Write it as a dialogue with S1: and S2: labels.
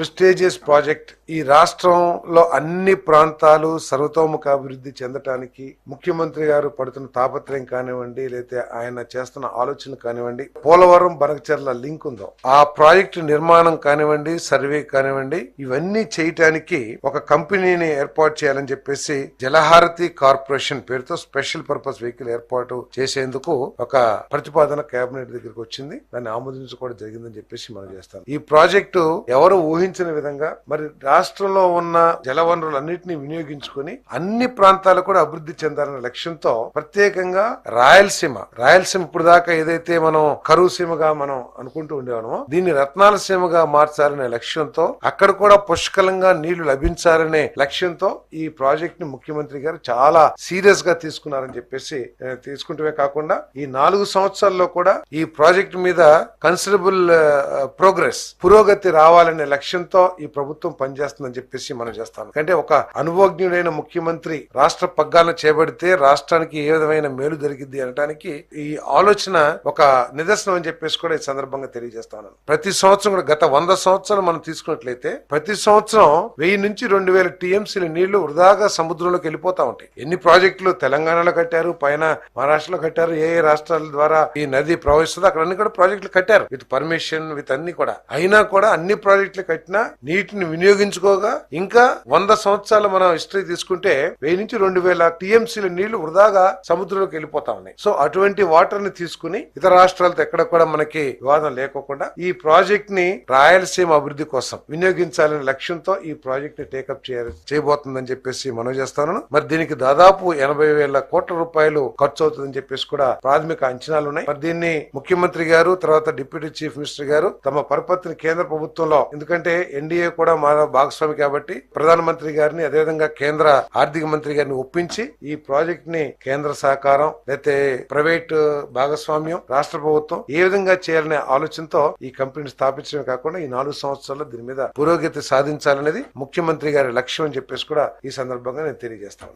S1: Prestigious project ఈ రాష్ట్రంలో అన్ని ప్రాంతాలు సర్వతోముఖ అభివృద్ధి చెందటానికి ముఖ్యమంత్రి గారు పడుతున్న తాపత్రయం కానివ్వండి లేకపోతే ఆయన చేస్తున్న ఆలోచన కానివ్వండి పోలవరం బనకచర్ల లింక్ ఉందో ఆ ప్రాజెక్టు నిర్మాణం కానివ్వండి సర్వే కానివ్వండి ఇవన్నీ చేయటానికి ఒక కంపెనీని ఏర్పాటు చేయాలని చెప్పేసి జలహారతి కార్పొరేషన్ పేరుతో స్పెషల్ పర్పస్ వెహికల్ ఏర్పాటు చేసేందుకు ఒక ప్రతిపాదన కేబినెట్ దగ్గరికి వచ్చింది. దాన్ని ఆమోదించుకోవడం జరిగిందని చెప్పేసి మనం చేస్తాం. ఈ ప్రాజెక్టు ఎవరు ఊహించిన విధంగా మరి రాష్ట్రంలో ఉన్న జలవనరులన్నింటినీ వినియోగించుకుని వినియోగించుకొని అన్ని ప్రాంతాలు కూడా అభివృద్ధి చెందాలనే లక్ష్యంతో ప్రత్యేకంగా రాయలసీమ రాయలసీమ ఇప్పుడు దాకా ఏదైతే మనం కరువు సీమగా మనం అనుకుంటూ ఉండేవాళ్ళమో దీన్ని రత్నాల సీమగా మార్చాలనే లక్ష్యంతో అక్కడ కూడా పుష్కలంగా నీళ్ళు లభించాలనే లక్ష్యంతో ఈ ప్రాజెక్ట్ని ముఖ్యమంత్రి గారు చాలా సీరియస్గా తీసుకున్నారని చెప్పేసి తీసుకుంటే తీసుకుంటమే కాకుండా ఈ నాలుగు సంవత్సరాల్లో కూడా ఈ ప్రాజెక్ట్ మీద కన్సిడరబుల్ ప్రోగ్రెస్ పురోగతి రావాలనే లక్ష్యంతో ఈ ప్రభుత్వం చేస్తుందని చెప్పేసి మనం చేస్తాను. అంటే ఒక అనుభవజ్ఞుడైన ముఖ్యమంత్రి రాష్ట్ర పగ్గాలను చేపడితే రాష్ట్రానికి ఏ విధమైన మేలు జరిగింది అనడానికి ఈ ఆలోచన ఒక నిదర్శనం అని చెప్పేసి కూడా ఈ సందర్భంగా తెలియజేస్తాను. ప్రతి సంవత్సరం కూడా గత వంద సంవత్సరాలు మనం తీసుకున్నట్లయితే ప్రతి సంవత్సరం వెయ్యి నుంచి రెండు వేల టీఎంసీల నీళ్ళు వృధాగా సముద్రంలోకి వెళ్ళిపోతా ఉంటాయి. ఎన్ని ప్రాజెక్టులు తెలంగాణలో కట్టారు పైన మహారాష్ట్రలో కట్టారు ఏ ఏ రాష్ట్రాల ద్వారా ఈ నది ప్రవహిస్తుందో అక్కడ అన్ని కూడా ప్రాజెక్టులు కట్టారు. విత్ పర్మిషన్ విత్ అన్ని కూడా. అయినా కూడా అన్ని ప్రాజెక్టులు కట్టినా నీటిని వినియోగించు వినియోగించుకోగా ఇంకా వంద సంవత్సరాలు మనం హిస్టరీ తీసుకుంటే వెయ్యి నుంచి రెండు వేల టీఎంసీల నీళ్ళు వృధాగా సముద్రంలోకి వెళ్ళిపోతా ఉన్నాయి. సో అటువంటి వాటర్ని తీసుకుని ఇతర రాష్ట్రాలతో ఎక్కడ కూడా మనకి వివాదం లేకోకుండా ఈ ప్రాజెక్ట్ని రాయలసీమ అభివృద్ధి కోసం వినియోగించాలనే లక్ష్యంతో ఈ ప్రాజెక్ట్ని టేకప్ చేయబోతుందని చెప్పేసి మనం చేస్తాను మరి దీనికి దాదాపు ఎనభై వేల కోట్ల రూపాయలు ఖర్చు అవుతుందని చెప్పేసి కూడా ప్రాథమిక అంచనాలు ఉన్నాయి. మరి దీన్ని ముఖ్యమంత్రి గారు తర్వాత డిప్యూటీ చీఫ్ మినిస్టర్ గారు తమ పరపతిని కేంద్ర ప్రభుత్వంలో ఎందుకంటే ఎన్డీఏ కూడా మన భాగస్వామి కాబట్టి ప్రధానమంత్రి గారిని అదేవిధంగా కేంద్ర ఆర్థిక మంత్రి గారిని ఒప్పించి ఈ ప్రాజెక్ట్ని కేంద్ర సహకారం లేకపోతే ప్రైవేట్ భాగస్వామ్యం రాష్ట్ర ప్రభుత్వం ఏ విధంగా చేయాలనే ఆలోచనతో ఈ కంపెనీని స్థాపించడమే కాకుండా ఈ నాలుగు సంవత్సరాల్లో దీని మీద పురోగతి సాధించాలనేది ముఖ్యమంత్రి గారి లక్ష్యం అని చెప్పేసి కూడా ఈ సందర్భంగా నేను తెలియజేస్తాను